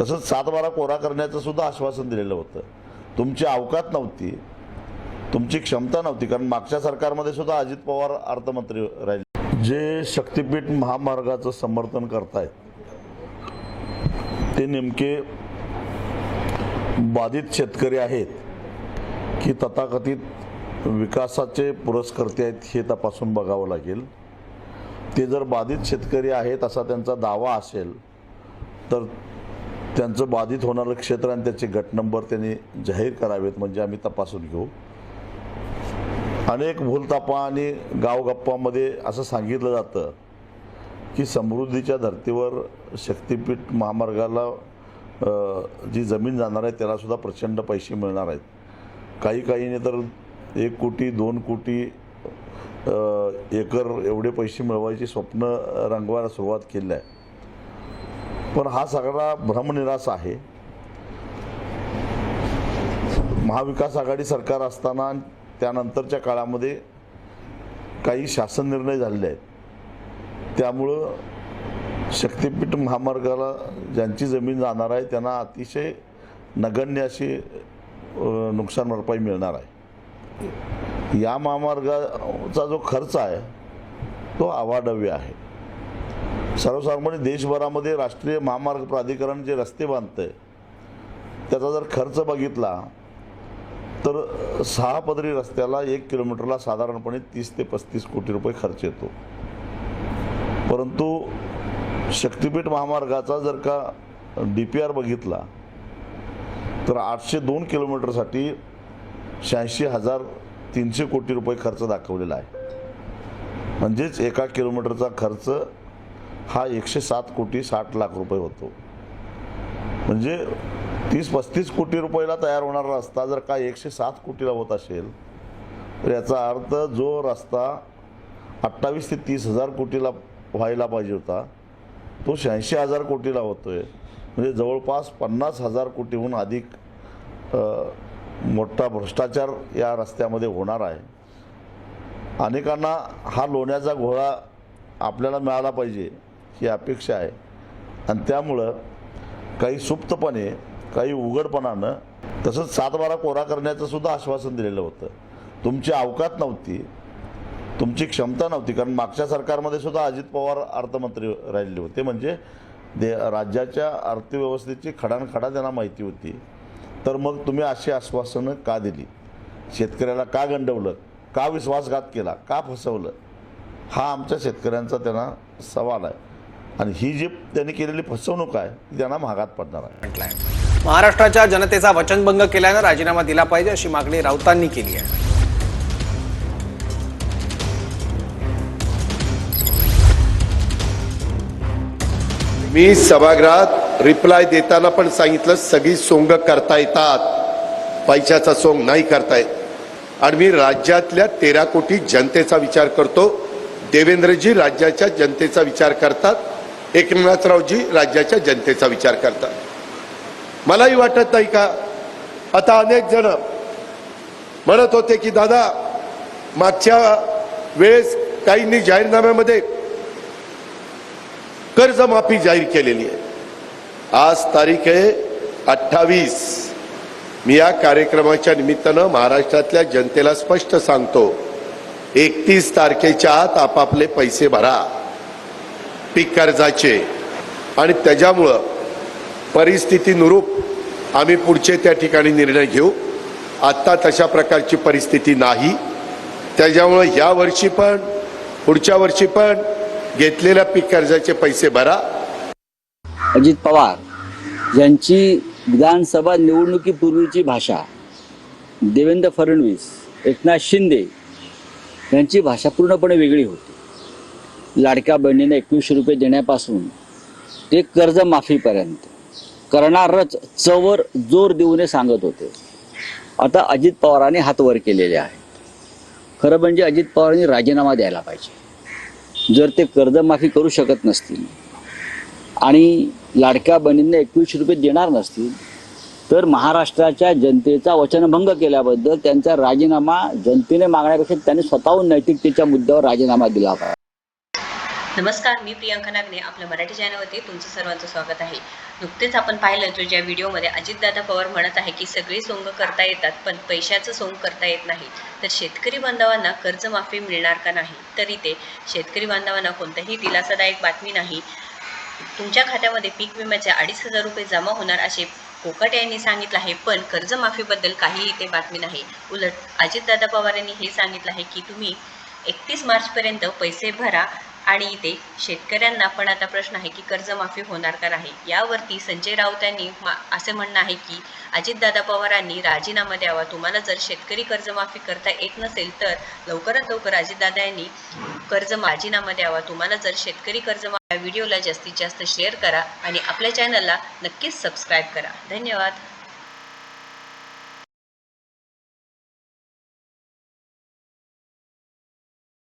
तसंच सातबारा कोरा करण्याचं सुद्धा आश्वासन दिलेलं होतं. तुमची अवकात नव्हती. तुमची क्षमता नव्हती. कारण मागच्या सरकारमध्ये सुद्धा अजित पवार अर्थमंत्री राहिले. जे शक्तीपीठ महामार्गाचं समर्थन करतायत ते नेमके बाधित शेतकरी आहेत की तथाकथित विकासाचे पुरस्कर्ते आहेत हे तपासून बघावं लागेल. ते जर बाधित शेतकरी आहेत असा त्यांचा दावा असेल तर त्यांचं बाधित होणारं क्षेत्र आणि त्याचे गट नंबर त्यांनी जाहीर करावेत म्हणजे आम्ही तपासून घेऊ. अनेक भूलतापा आणि गावगप्पामध्ये असं सांगितलं जातं की समृद्धीच्या धर्तीवर शक्तीपीठ महामार्गाला जी जमीन जाणार आहे त्यालासुद्धा प्रचंड पैसे मिळणार आहेत. काही काहीने तर एक कोटी दोन कोटी एकर एवढे पैसे मिळवायची स्वप्न रंगवायला सुरुवात केली आहे. पण हा सगळा भ्रमनिरास आहे. महाविकास आघाडी सरकार असताना त्यानंतरच्या काळामध्ये काही शासन निर्णय झालेले आहेत. त्यामुळं शक्तीपीठ महामार्गाला ज्यांची जमीन जाणार आहे त्यांना अतिशय नगण्य अशी नुकसान भरपाई मिळणार आहे. या महामार्गाचा जो खर्च आहे तो अवाढव्य आहे. सर्वसाधारणपणे देशभरामध्ये राष्ट्रीय महामार्ग प्राधिकरण जे रस्ते बांधतंय त्याचा जर खर्च बघितला तर सहा पदरी रस्त्याला एक किलोमीटरला साधारणपणे तीस ते पस्तीस कोटी रुपये खर्च येतो. परंतु शक्तिपीठ महामार्गाचा जर का डी पी आर बघितला तर आठशे दोन किलोमीटरसाठी शहाऐंशी हजार तीनशे कोटी रुपये खर्च दाखवलेला आहे. म्हणजेच एका किलोमीटरचा खर्च हा एकशे सात कोटी साठ लाख रुपये होतो. म्हणजे तीस पस्तीस कोटी रुपयाला तयार होणारा रस्ता जर का एकशे सात कोटीला होत असेल तर याचा अर्थ जो रस्ता अठ्ठावीस ते तीस हजार कोटीला व्हायला पाहिजे होता तो शहाऐंशी हजार कोटीला होतोय. म्हणजे जवळपास पन्नास हजार कोटीहून अधिक मोठा भ्रष्टाचार या रस्त्यामध्ये होणार आहे. अनेकांना हा लोण्याचा घोळा आपल्याला मिळाला पाहिजे. ही अपेक्षा आहे. आणि त्यामुळं काही सुप्तपणे काही उघडपणानं तसंच सातबारा कोरा करण्याचं सुद्धा आश्वासन दिलेलं होतं. तुमची अवकात नव्हती. तुमची क्षमता नव्हती. कारण मागच्या सरकारमध्ये सुद्धा अजित पवार अर्थमंत्री राहिले होते. म्हणजे दे राज्याच्या अर्थव्यवस्थेची खडानखडा त्यांना माहिती होती. तर मग तुम्ही अशी आश्वासनं का दिली? शेतकऱ्याला का गंडवलं? का विश्वासघात केला? का फसवलं? हा आमच्या शेतकऱ्यांचा त्यांना सवाल आहे. आणि ही जी त्यांनी केलेली फसवणूक आहे ती त्यांना महागात पडणार आहे. म्हटलंय महाराष्ट्राच्या जनतेचा वचनभंग केल्यानं राजीनामा दिला पाहिजे अशी मागणी राऊतांनी केली आहे. मी सभागृहात रिप्लाय देताना पण सांगितलं सगळी सोंग करता येतात. पैशाचा सोंग नाही करता येत. आणि मी राज्यातल्या तेरा कोटी जनतेचा विचार करतो. देवेंद्रजी राज्याच्या जनतेचा विचार करतात. एकनाथरावजी राज्याच्या जनतेचा विचार करतात. मलाही वाटत नाही का? आता अनेक जण म्हणत होते की दादा मागच्या वेळेस काहींनी जाहीरनाम्यामध्ये कर्जमाफी जाहीर केलेली आहे. आज तारीख आहे अठ्ठावीस. मी या कार्यक्रमाच्या निमित्तानं महाराष्ट्रातल्या जनतेला स्पष्ट सांगतो एकतीस तारखेच्या आत आपापले पैसे भरा. पीक कर्जाचे. आणि त्याच्यामुळं परिस्थितीनुरूप आम्ही पुढचे त्या ठिकाणी निर्णय घेऊ. आत्ता तशा प्रकारची परिस्थिती नाही. त्याच्यामुळं या वर्षी पण पुढच्या वर्षी पण घेतलेल्या पीक कर्जाचे पैसे भरा. अजित पवार यांची विधानसभा निवडणुकीपूर्वीची भाषा देवेंद्र फडणवीस एकनाथ शिंदे यांची भाषा पूर्णपणे वेगळी होती. लाडक्या बहिणीने एकवीसशे रुपये देण्यापासून ते कर्जमाफीपर्यंत करणारच चवर जोर देऊन सांगत होते. आता अजित पवारांनी हात वर केलेले आहेत. खरं म्हणजे अजित पवारांनी राजीनामा द्यायला पाहिजे. जर ते कर्जमाफी करू शकत नसतील आणि लाडक्या बहिणींना एकवीसशे रुपये देणार नसतील तर महाराष्ट्राच्या जनतेचा वचनभंग केल्याबद्दल त्यांचा राजीनामा जनतेने मागण्यापेक्षा त्यांनी स्वतःहून नैतिकतेच्या मुद्द्यावर राजीनामा दिला पाहिजे. नमस्कार मी प्रियांका नागने आपल्या मराठी चॅनलवरती तुमचं सर्वांचं स्वागत आहे. नुकतेच आपण पाहिलं जो ज्या व्हिडिओमध्ये अजितदादा पवार म्हणत आहे की सगळी सोंग करता येतात पण पैशाचं सोंग करता येत नाही. तर शेतकरी बांधवांना कर्जमाफी मिळणार का नाही? तर इथे शेतकरी बांधवांना कोणत्याही दिलासादायक बातमी नाही. तुमच्या खात्यामध्ये पीक विम्याचे अडीच हजार रुपये जमा होणार असे कोकट यांनी सांगितलं आहे पण कर्जमाफीबद्दल काही इथे बातमी नाही. उलट अजितदादा पवार यांनी हे सांगितलं आहे की तुम्ही एकतीस मार्चपर्यंत पैसे भरा आणि इथे शेतकऱ्यांना पण आता प्रश्न आहे की कर्जमाफी होणार का नाही? यावरती संजय राऊत यांनी असे म्हणणं आहे की अजितदादा पवारांनी राजीनामा द्यावा. तुम्हाला जर शेतकरी कर्जमाफी करता येत नसेल तर लवकरात लवकर अजितदादा यांनी कर्ज राजीनामा द्यावा. तुम्हाला जर शेतकरी कर्जमा व्हिडिओला जास्तीत जास्त शेअर करा आणि आपल्या चॅनलला नक्कीच सबस्क्राईब करा. धन्यवाद.